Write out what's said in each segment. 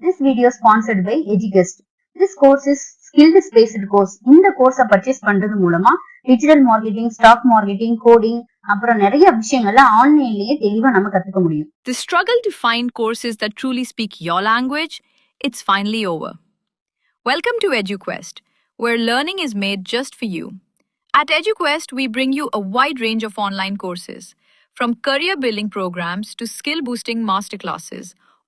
This video is sponsored by EduQuest. This course is skilled based course. இந்த கோர்ஸை purchase பண்றது மூலமா digital marketing stock marketing coding அப்புறம் நிறைய விஷயங்கள்ல ஆன்லைன்லயே தெளிவா நம்ம கத்துக்க முடியும் The struggle to find courses that truly speak your language, it's finally over. Welcome to EduQuest, where learning is made just for you. At EduQuest, we bring you a wide range of online courses, from career building programs to skill boosting masterclasses,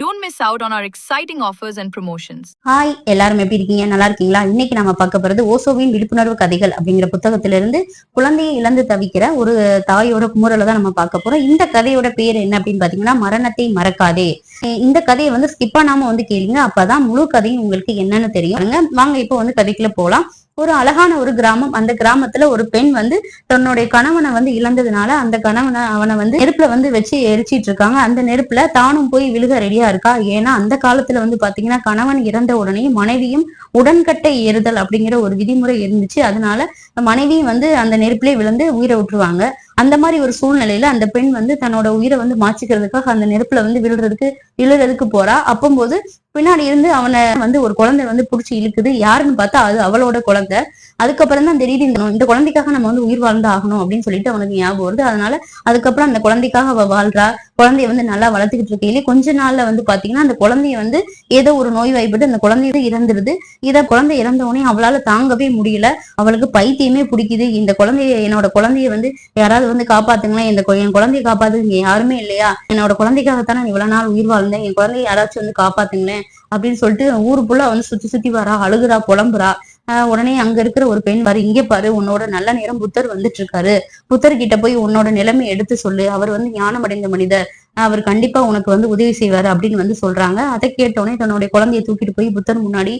don't miss out on our exciting offers and promotions. Hi எல்லாரும் எப்படி இருக்கீங்க? நல்லா இருக்கீங்களா? இன்னைக்கு நம்ம பார்க்க போறது ஓசோவின் விழிப்புணர்வு கதைகள் அப்படிங்கிற புத்தகத்திலிருந்து குழந்தையை இழந்து தவிக்கிற ஒரு தாயோட குமுறல தான் நம்ம பார்க்க போறோம். இந்த கதையோட பேர் என்ன அப்படின்னு பாத்தீங்கன்னா மரணத்தை மறக்காதே. இந்த கதையை வந்து ஸ்கிப் பண்ணாம வந்து கேளுங்க. அப்பதான் முழு கதையும் உங்களுக்கு என்னன்னு தெரியும். வாங்க இப்போ வந்து கதைக்குள்ள போலாம். ஒரு அழகான ஒரு கிராமம். அந்த கிராமத்துல ஒரு பெண் வந்து தன்னுடைய கணவனை வந்து இழந்ததுனால அந்த கணவனை அவனை வந்து நெருப்புல வந்து வச்சு எரிச்சிட்டு இருக்காங்க. அந்த நெருப்புல தானும் போய் விழுக ரெடியா இருக்கா? ஏன்னா அந்த காலத்துல வந்து பாத்தீங்கன்னா கணவன் இறந்த உடனே மனைவியும் உடன்கட்டை ஏறுதல் அப்படிங்கிற ஒரு விதிமுறை இருந்துச்சு. அதனால மனைவியும் வந்து அந்த நெருப்பிலே விழுந்து உயிரை விட்டுருவாங்க. அந்த மாதிரி ஒரு சூழ்நிலையில அந்த பெண் வந்து தன்னோட உயிரை வந்து மாச்சிக்கிறதுக்காக அந்த நெருப்புல வந்து விழுறதுக்கு விழுறதுக்கு போறா. அப்பம்போது பின்னாடி இருந்து அவனை வந்து ஒரு குழந்தை வந்து புடிச்சு இழுக்குது. யாருன்னு பார்த்தா அது அவளோட குழந்தை. அதுக்கப்புறம் தான் தெரியுது இந்த- இந்த குழந்தைக்காக நம்ம வந்து உயிர் வாழ்ந்து ஆகணும் அப்படின்னு சொல்லிட்டு அவனுக்கு ஞாபகம் வருது. அதனால அதுக்கப்புறம் அந்த குழந்தைக்காக அவ வாழ்றா. குழந்தைய வந்து நல்லா வளர்த்துக்கிட்டு இருக்கையிலே கொஞ்ச நாள்ல வந்து பாத்தீங்கன்னா அந்த குழந்தைய வந்து ஏதோ ஒரு நோய் வாய்ப்பட்டு அந்த குழந்தைய இறந்துருது. இத குழந்தை இறந்த உடனே அவளால தாங்கவே முடியல. அவளுக்கு பைத்தியமே பிடிக்குது. இந்த குழந்தைய என்னோட குழந்தைய வந்து யாராவது வந்து காப்பாத்துங்களேன். இந்த என் குழந்தைய காப்பாத்துங்க. யாருமே இல்லையா? என்னோட குழந்தைக்காகத்தான் நான் இவ்வளவு நாள் உயிர் வாழ்ந்தேன். என் குழந்தைய யாராச்சும் வந்து காப்பாத்துங்களேன் அப்படின்னு சொல்லிட்டு ஊருக்குள்ள வந்து சுத்தி சுத்தி வரா அழுகுறா புலம்புறா. உடனே அங்க இருக்கிற ஒரு பெண் பாரு இங்கே பாரு உன்னோட நல்ல நேரம் புத்தர் வந்துட்டு இருக்காரு புத்தர் கிட்ட போய் உன்னோட நிலைமை எடுத்து சொல்லு. அவர் வந்து ஞானம் அடைந்த மனிதர். அவர் கண்டிப்பா உனக்கு வந்து உதவி செய்வாரு அப்படின்னு வந்து சொல்றாங்க. அதை கேட்டோடனே தன்னுடைய குழந்தைய தூக்கிட்டு போய் புத்தர் முன்னாடி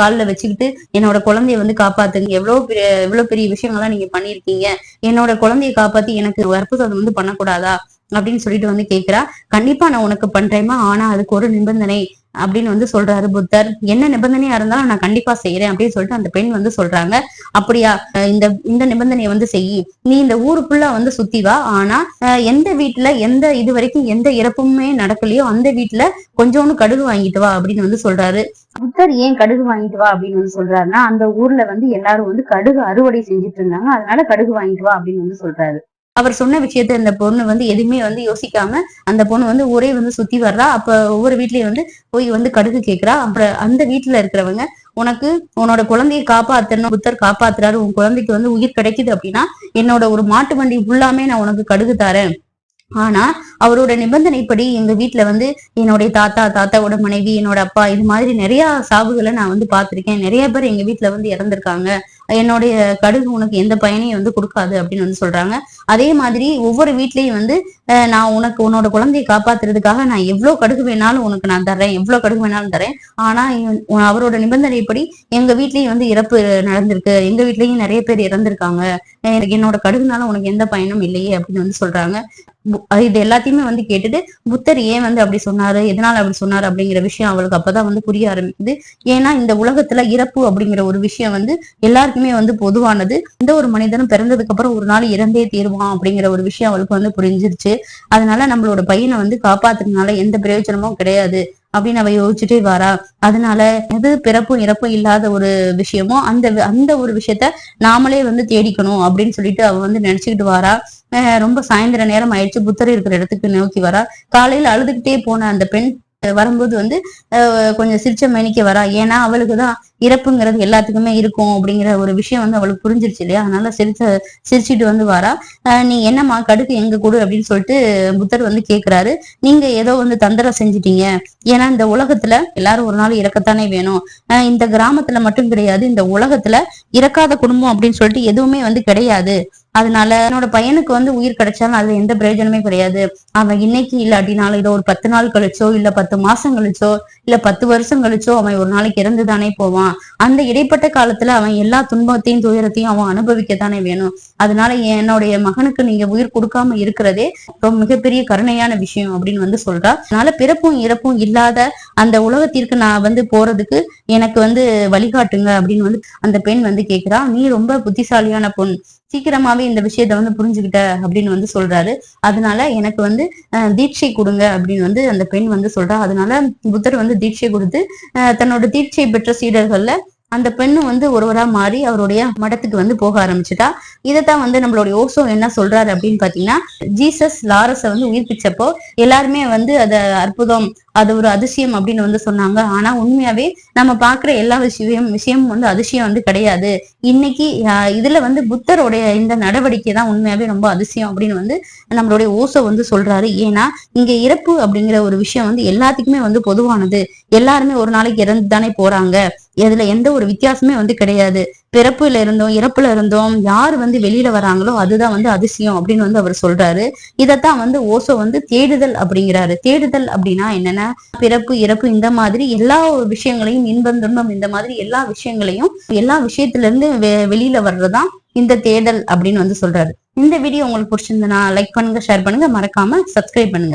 காலில் வச்சுக்கிட்டு என்னோட குழந்தைய வந்து காப்பாத்துங்க. எவ்வளவு பெரிய எவ்வளவு பெரிய விஷயங்கள்லாம் நீங்க பண்ணிருக்கீங்க என்னோட குழந்தைய காப்பாத்தி எனக்கு ஒரு அற்புதம் வந்து பண்ணக்கூடாதா? அப்படின்னு சொல்லிட்டு வந்து கேட்கிறா கண்டிப்பா நான் உனக்கு பண்றேமா ஆனா அதுக்கு ஒரு நிபந்தனை. அப்படின்னு வந்து சொல்றாரு புத்தர். என்ன நிபந்தனையா இருந்தாலும் நான் கண்டிப்பா செய்யறேன் அப்படின்னு சொல்லிட்டு அந்த பெண் வந்து சொல்றாங்க. அப்படியா? அஹ் இந்த இந்த நிபந்தனையை வந்து செய். நீ இந்த ஊருக்குள்ள வந்து சுத்தி வா. ஆனா எந்த வீட்டுல எந்த இது வரைக்கும் எந்த இறப்புமே நடக்கலையோ அந்த வீட்டுல கொஞ்சோண்டு கடுகு வாங்கிட்டு வா அப்படின்னு வந்து சொல்றாரு. புத்தர் ஏன் கடுகு வாங்கிட்டு வா அப்படின்னு வந்து சொல்றாருன்னா அந்த ஊர்ல வந்து எல்லாரும் வந்து கடுகு அறுவடை செஞ்சுட்டு இருந்தாங்க. அதனால கடுகு வாங்கிட்டு வா அப்படின்னு வந்து சொல்றாரு. அவர் சொன்ன விஷயத்த இந்த பொண்ணு வந்து எதுவுமே வந்து யோசிக்காம அந்த பொண்ணு வந்து ஊரே வந்து சுத்தி வர்றா. அப்ப ஒவ்வொரு வீட்லயும் வந்து போய் வந்து கடுகு கேக்குறா. அப்புறம் அந்த வீட்டுல இருக்கிறவங்க உனக்கு உன்னோட குழந்தையை காப்பாத்தணும் புத்தர் காப்பாத்துறாரு. உன் குழந்தைக்கு வந்து உயிர் கிடைக்குது அப்படின்னா என்னோட ஒரு மாட்டு வண்டி ஃபுல்லாமே நான் உனக்கு கடுகு தரேன். ஆனா அவரோட நிபந்தனைப்படி எங்க வீட்டுல வந்து என்னுடைய தாத்தா தாத்தாவோட மனைவி என்னோட அப்பா இது மாதிரி நிறைய சாவுகளை நான் வந்து பார்த்திருக்கேன். நிறைய பேர் எங்க வீட்டுல வந்து இறந்திருக்காங்க. என்னுடைய கடுகு உனக்கு எந்த பயனையும் வந்து கொடுக்காது அப்படின்னு வந்து சொல்றாங்க. அதே மாதிரி ஒவ்வொரு வீட்லயும் வந்து நான் உனக்கு உன்னோட குழந்தையை காப்பாத்துறதுக்காக நான் எவ்வளவு கடுகு வேணாலும் உனக்கு நான் தரேன் எவ்வளவு கடுகு வேணாலும் தரேன் ஆனா அவரோட நிபந்தனைப்படி எங்க வீட்லயும் வந்து இறப்பு நடந்திருக்கு. எங்க வீட்லயும் நிறைய பேர் இறந்திருக்காங்க. எனக்கு என்னோட கடுகுனால உனக்கு எந்த பயனும் இல்லையே அப்படின்னு வந்து சொல்றாங்க. இது எல்லாத்தையுமே வந்து கேட்டுட்டு புத்தர் ஏன் வந்து அப்படி சொன்னாரு? எதனால அப்படி சொன்னாரு அப்படிங்கிற விஷயம் அவளுக்கு அப்பதான் வந்து புரிய ஆரம்பிக்குது. ஏன்னா இந்த உலகத்துல இறப்பு அப்படிங்கிற ஒரு விஷயம் வந்து எல்லாருக்கும் எல்லாருக்குமே வந்து பொதுவானது. எந்த ஒரு மனிதனும் பிறந்ததுக்கு அப்புறம் ஒரு நாள் இறந்தே தீருவான் அப்படிங்கிற ஒரு விஷயம் அவளுக்கு வந்து புரிஞ்சிருச்சு. அதனால நம்மளோட பையனை வந்து காப்பாத்துறதுனால எந்த பிரயோஜனமும் கிடையாது அப்படின்னு அவ யோசிச்சுட்டே வரா. அதனால எது பிறப்பும் இறப்பும் இல்லாத ஒரு விஷயமோ அந்த அந்த ஒரு விஷயத்த நாமளே வந்து தேடிக்கணும் அப்படின்னு சொல்லிட்டு அவ வந்து நினைச்சுக்கிட்டு வரா. ரொம்ப சாயந்தர நேரம் ஆயிடுச்சு. புத்தர் இருக்கிற இடத்துக்கு நோக்கி வரா. காலையில அழுதுகிட்டே போன அந்த பெண் வரும்போது வந்து கொஞ்சம் சிரிச்ச மேனிக்கு வரா. ஏன்னா அவளுக்கு தான் இறப்புங்கிறது எல்லாத்துக்குமே இருக்கும் அப்படிங்கிற ஒரு விஷயம் வந்து அவளுக்கு புரிஞ்சிருச்சு இல்லையா? அதனால சிரிச்ச சிரிச்சிட்டு வந்து வரா. அஹ் நீ என்னம்மா கடுக்கு எங்க கொடு அப்படின்னு சொல்லிட்டு புத்தர் வந்து கேக்குறாரு. நீங்க ஏதோ வந்து தந்திரம் செஞ்சிட்டீங்க. ஏன்னா இந்த உலகத்துல எல்லாரும் ஒரு நாள் இறக்கத்தானே வேணும். இந்த கிராமத்துல மட்டும் கிடையாது. இந்த உலகத்துல இறக்காத குடும்பம் அப்படின்னு சொல்லிட்டு எதுவுமே வந்து கிடையாது. அதனால என்னோட பையனுக்கு வந்து உயிர் கிடைச்சாலும் அதுல எந்த பிரயோஜனமே கிடையாது. அவன் இன்னைக்கு இல்லாட்டினாலும் இதோ ஒரு பத்து நாள் கழிச்சோ இல்ல பத்து மாசம் கழிச்சோ இல்ல பத்து வருஷம் கழிச்சோ அவன் ஒரு நாளைக்கு இறந்துதானே போவான். அந்த இடைப்பட்ட காலத்துல அவன் எல்லா துன்பத்தையும் துயரத்தையும் அவன் அனுபவிக்கத்தானே வேணும். அதனால என்னுடைய மகனுக்கு நீங்க உயிர் கொடுக்காம இருக்கிறதே ரொம்ப மிகப்பெரிய கருணையான விஷயம் அப்படின்னு வந்து சொல்றா. அதனால பிறப்பும் இறப்பும் இல்லாத அந்த உலகத்திற்கு நான் வந்து போறதுக்கு எனக்கு வந்து வழிகாட்டுங்க அப்படின்னு வந்து அந்த பெண் வந்து கேக்குறா. நீ ரொம்ப புத்திசாலியான பொண் சீக்கிரமாவே இந்த விஷயத்த வந்து புரிஞ்சுக்கிட்ட அப்படின்னு வந்து சொல்றாரு. அதனால எனக்கு வந்து தீட்சை கொடுங்க அப்படின்னு வந்து அந்த பெண் வந்து சொல்றா. அதனால புத்தர் வந்து தீட்சை கொடுத்து தன்னோட தீட்சை பெற்ற சீடர்கள்ல அந்த பெண்ணு வந்து ஒருவரா மாறி அவருடைய மடத்துக்கு வந்து போக ஆரம்பிச்சுட்டா. இதைத்தான் வந்து நம்மளுடைய ஓசோ என்ன சொல்றாரு அப்படின்னு பாத்தீங்கன்னா ஜீசஸ் லாரஸை வந்து உயிர்ப்பிச்சப்போ எல்லாருமே வந்து அத அற்புதம் அது ஒரு அதிசயம் அப்படின்னு வந்து சொன்னாங்க. ஆனா உண்மையாவே நம்ம பாக்குற எல்லா விஷயம் விஷயமும் வந்து அதிசயம் வந்து கிடையாது. இன்னைக்கு இதுல வந்து புத்தருடைய இந்த நடவடிக்கை தான் உண்மையாவே ரொம்ப அதிசயம் அப்படின்னு வந்து நம்மளுடைய ஓசோ வந்து சொல்றாரு. ஏன்னா இங்க இறப்பு அப்படிங்கிற ஒரு விஷயம் வந்து எல்லாத்துக்குமே வந்து பொதுவானது. எல்லாருமே ஒரு நாளைக்கு இறந்து தானே போறாங்க. இதுல எந்த ஒரு வித்தியாசமே வந்து கிடையாது. பிறப்புல இருந்தோம் இறப்புல இருந்தோம் யார் வந்து வெளியில வராங்களோ அதுதான் வந்து அதிசயம் அப்படின்னு வந்து அவர் சொல்றாரு. இதத்தான் வந்து ஓசோ வந்து தேடுதல் அப்படிங்கிறாரு. தேடுதல் அப்படின்னா என்னன்னா பிறப்பு இறப்பு இந்த மாதிரி எல்லா விஷயங்களையும் இன்பம் துன்பம் இந்த மாதிரி எல்லா விஷயங்களையும் எல்லா விஷயத்துல இருந்து வெ- வெளியில வர்றதுதான் இந்த தேடல் அப்படின்னு வந்து சொல்றாரு. இந்த வீடியோ உங்களுக்கு பிடிச்சிருந்தனா லைக் பண்ணுங்க ஷேர் பண்ணுங்க. மறக்காம சப்ஸ்கிரைப் பண்ணுங்க.